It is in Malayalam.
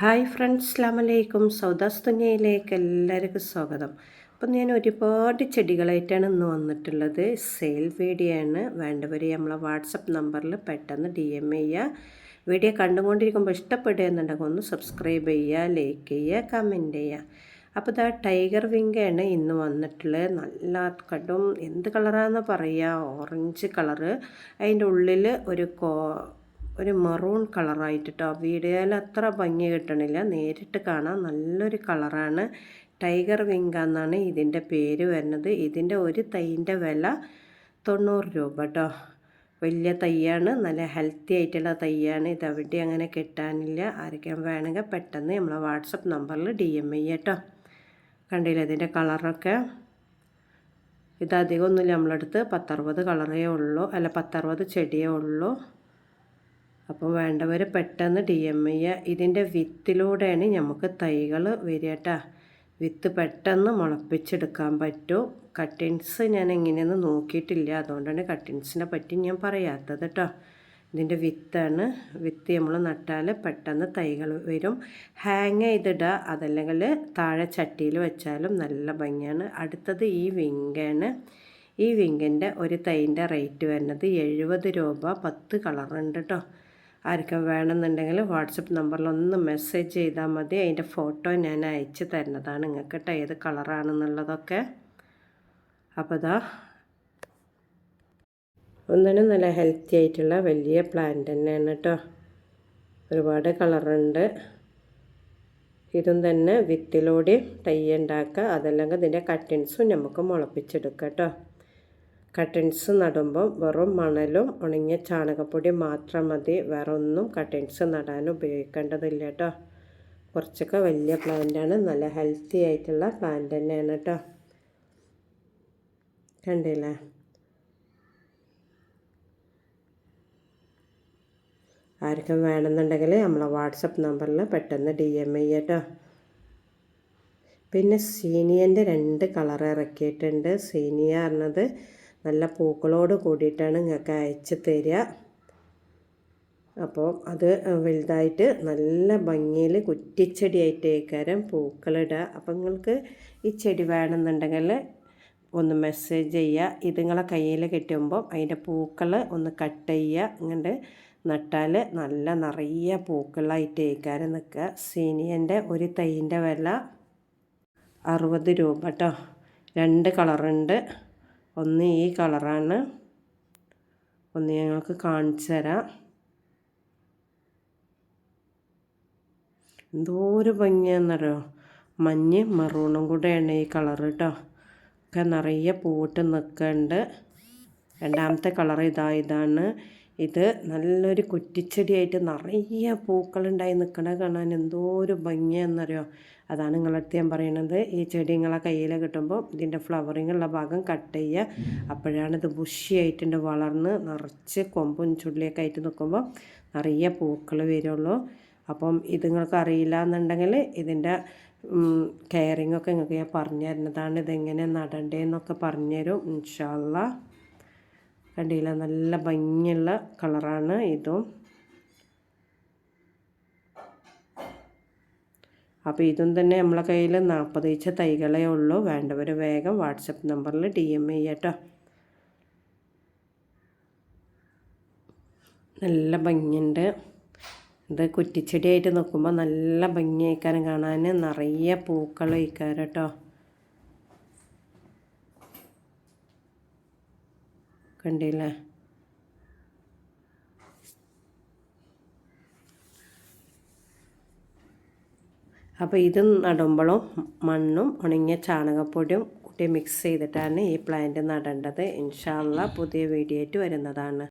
ഹായ് ഫ്രണ്ട്സ് അസ്ലാമലൈക്കും സൗദാസ് തുന്നയിലേക്ക് എല്ലാവർക്കും സ്വാഗതം. അപ്പം ഞാൻ ഒരുപാട് ചെടികളായിട്ടാണ് ഇന്ന് വന്നിട്ടുള്ളത്. സെയിൽ വീഡിയോ ആണ്. വേണ്ടവർ നമ്മളെ വാട്സപ്പ് നമ്പറിൽ പെട്ടെന്ന് ഡി എം ചെയ്യുക. വീഡിയോ കണ്ടുകൊണ്ടിരിക്കുമ്പോൾ ഇഷ്ടപ്പെടുകയെന്നുണ്ടെങ്കിൽ ഒന്ന് സബ്സ്ക്രൈബ് ചെയ്യുക ലൈക്ക് ചെയ്യുക കമന്റ് ചെയ്യുക. അപ്പോൾ ഇതാ ടൈഗർ വിങ്കയാണ് ഇന്ന് വന്നിട്ടുള്ളത്. നല്ല കടും എന്ത് കളറാണെന്ന് പറയുക ഓറഞ്ച് കളറ് അതിന്റെ ഉള്ളിൽ ഒരു കോ ഒരു മറൂൺ കളറായിട്ട് കേട്ടോ വീഡിയോയിൽ അത്ര ഭംഗി കിട്ടണില്ല. നേരിട്ട് കാണാൻ നല്ലൊരു കളറാണ് ടൈഗർ വിങ്ക എന്നാണ് ഇതിന്റെ പേര് വരുന്നത്. ഇതിന്റെ ഒരു തൈന്റെ വില തൊണ്ണൂറ് രൂപ കേട്ടോ വലിയ തൈയാണ്. നല്ല ഹെൽത്തി ആയിട്ടുള്ള തൈയാണ്. ഇതെവിടെ അങ്ങനെ കിട്ടാനില്ല. ആരൊക്കെ വേണമെങ്കിൽ പെട്ടെന്ന് നമ്മളെ വാട്സപ്പ് നമ്പറിൽ ഡി എം ഐ കേട്ടോ കണ്ടില്ല ഇതിന്റെ കളറൊക്കെ ഇത് അധികമൊന്നുമില്ല. നമ്മളടുത്ത് പത്തറുപത് കളറേ ഉള്ളൂ. അല്ല പത്തറുപത് ചെടിയേ ഉള്ളൂ. അപ്പോൾ വേണ്ടവർ പെട്ടെന്ന് ഡി എം ചെയ്യുക ഇതിന്റെ വിത്തിലൂടെയാണ് നമുക്ക് തൈകൾ വരിക വിത്ത് പെട്ടെന്ന് മുളപ്പിച്ചെടുക്കാൻ പറ്റും. കട്ടിൻസ് ഞാൻ എങ്ങനെയെന്ന് നോക്കിയിട്ടില്ല. അതുകൊണ്ടാണ് കട്ടിൻസിനെ പറ്റി ഞാൻ പറയാത്തത് കേട്ടോ ഇതിന്റെ വിത്താണ്. വിത്ത് നമ്മൾ നട്ടാൽ പെട്ടെന്ന് തൈകൾ വരും. ഹാങ് ചെയ്തിടുക അതല്ലെങ്കിൽ താഴെ ചട്ടിയിൽ വെച്ചാലും നല്ല ഭംഗിയാണ്. അടുത്തത് ഈ വിങ്കാണ് ഈ വിങ്ങിന്റെ ഒരു തൈന്റെ റേറ്റ് വരുന്നത് എഴുപത് രൂപ പത്ത് കളറുണ്ട് കേട്ടോ ആർക്കും വേണമെന്നുണ്ടെങ്കിൽ വാട്സപ്പ് നമ്പറിൽ ഒന്ന് മെസ്സേജ് ചെയ്താൽ മതി. അതിന്റെ ഫോട്ടോ ഞാൻ അയച്ചു തരുന്നതാണ് നിങ്ങൾക്ക് കേട്ടോ ഏത് കളറാണെന്നുള്ളതൊക്കെ. അപ്പോൾ ഇതാ ഒന്നിനും നല്ല ഹെൽത്തി ആയിട്ടുള്ള വലിയ പ്ലാന്റ് തന്നെയാണ് കേട്ടോ ഒരുപാട് കളറുണ്ട്. ഇതും തന്നെ വിത്തിലൂടെ തൈ ഉണ്ടാക്കുക. അതല്ലെങ്കിൽ ഇതിന്റെ കട്ടിൻസും നമുക്ക് മുളപ്പിച്ചെടുക്കാം കേട്ടോ കട്ടിൻസ് നടുമ്പം വെറും മണലും ഉണങ്ങിയ ചാണകപ്പൊടി മാത്രം മതി. വേറെ ഒന്നും കട്ടൻസ് നടാൻ ഉപയോഗിക്കേണ്ടതില്ല കേട്ടോ. കുറച്ചൊക്കെ വലിയ പ്ലാന്റാണ് നല്ല ഹെൽത്തി ആയിട്ടുള്ള പ്ലാന്റ് തന്നെയാണ് കേട്ടോ. കണ്ടില്ലേ? ആർക്കും വേണമെന്നുണ്ടെങ്കിൽ നമ്മളെ വാട്സപ്പ് നമ്പറിൽ പെട്ടെന്ന് ഡി എം ഐ കേട്ടോ. പിന്നെ സീനിയന്റെ രണ്ട് കളർ ഇറക്കിയിട്ടുണ്ട്. സീനിയ പറഞ്ഞത് നല്ല പൂക്കളോട് കൂടിയിട്ടാണ് നിങ്ങൾക്ക് അയച്ച് തരിക. അപ്പോൾ അത് വലുതായിട്ട് നല്ല ഭംഗിയിൽ കുറ്റിച്ചെടിയായിട്ടേക്കാരം പൂക്കളിടുക അപ്പം നിങ്ങൾക്ക് ഈ ചെടി വേണമെന്നുണ്ടെങ്കിൽ ഒന്ന് മെസ്സേജ് ചെയ്യുക. ഇത് നിങ്ങളെ കയ്യിൽ കിട്ടുമ്പോൾ അതിന്റെ പൂക്കൾ ഒന്ന് കട്ട് ചെയ്യുക. ഇങ്ങോട്ട് നട്ടാൽ നല്ല നിറയെ പൂക്കളായിട്ട് ഏക്കാരം നിൽക്കുക. സീനിയന്റെ ഒരു തൈന്റെ വില അറുപത് രൂപ കേട്ടോ രണ്ട് കളറുണ്ട്. ഒന്ന് ഈ കളറാണ്. ഒന്ന് ഞങ്ങൾക്ക് കാണിച്ചു തരാം. എന്തോ ഒരു ഭംഗിയാണെന്നറിയോ മഞ്ഞ് മെറൂണും കൂടെയാണ് ഈ കളർ കേട്ടോ. ഒക്കെ നിറയെ പൂട്ട് നിൽക്കുന്നുണ്ട്. രണ്ടാമത്തെ കളർ ഇതാ ഇതാണ്. ഇത് നല്ലൊരു കുറ്റിച്ചെടിയായിട്ട് നിറയെ പൂക്കളുണ്ടായി നിൽക്കണ കാണാൻ എന്തോ ഒരു ഭംഗിയാണെന്നറിയോ അതാണ് നിങ്ങളടുത്ത് ഞാൻ പറയണത്. ഈ ചെടി കയ്യിൽ കിട്ടുമ്പോൾ ഇതിന്റെ ഫ്ലവറിങ് ഉള്ള ഭാഗം കട്ട് ചെയ്യുക. അപ്പോഴാണ് ഇത് ബുഷിയായിട്ടുണ്ട് വളർന്ന് നിറച്ച് കൊമ്പും ചുള്ളിയൊക്കെ ആയിട്ട് നിൽക്കുമ്പോൾ നിറയെ പൂക്കൾ വരുള്ളൂ. അപ്പം ഇത് നിങ്ങൾക്ക് അറിയില്ല എന്നുണ്ടെങ്കിൽ ഇതിന്റെ കെയറിങ്ങൊക്കെ നിങ്ങൾക്ക് ഞാൻ പറഞ്ഞു തരുന്നതാണ്. ഇതെങ്ങനെ നടണ്ടേന്നൊക്കെ പറഞ്ഞുതരും ഇൻഷാല്ല കണ്ടില്ല? നല്ല ഭംഗിയുള്ള കളറാണ് ഇതും. അപ്പോൾ ഇതും തന്നെ നമ്മളെ കയ്യിൽ നാൽപ്പത് ഇച്ച തൈകളേ ഉള്ളൂ. വേണ്ടവർ വേഗം വാട്സപ്പ് നമ്പറിൽ ഡി എം ചെയ്യട്ടോ. നല്ല ഭംഗിയുണ്ട്. ഇത് കുറ്റിച്ചെടിയായിട്ട് നോക്കുമ്പോൾ നല്ല ഭംഗിയായിക്കാരം കാണാൻ നിറയെ പൂക്കൾ വയ്ക്കാറ് കേട്ടോ കണ്ടില്ലേ. അപ്പോൾ ഇത് നടുമ്പോഴും മണ്ണും ഉണങ്ങിയ ചാണകപ്പൊടിയും കൂട്ടി മിക്സ് ചെയ്തിട്ടാണ് ഈ പ്ലാന്റ് നടേണ്ടത്. ഇൻഷാല്ല പുതിയ വീഡിയോ ആയിട്ട് വരുന്നതാണ്.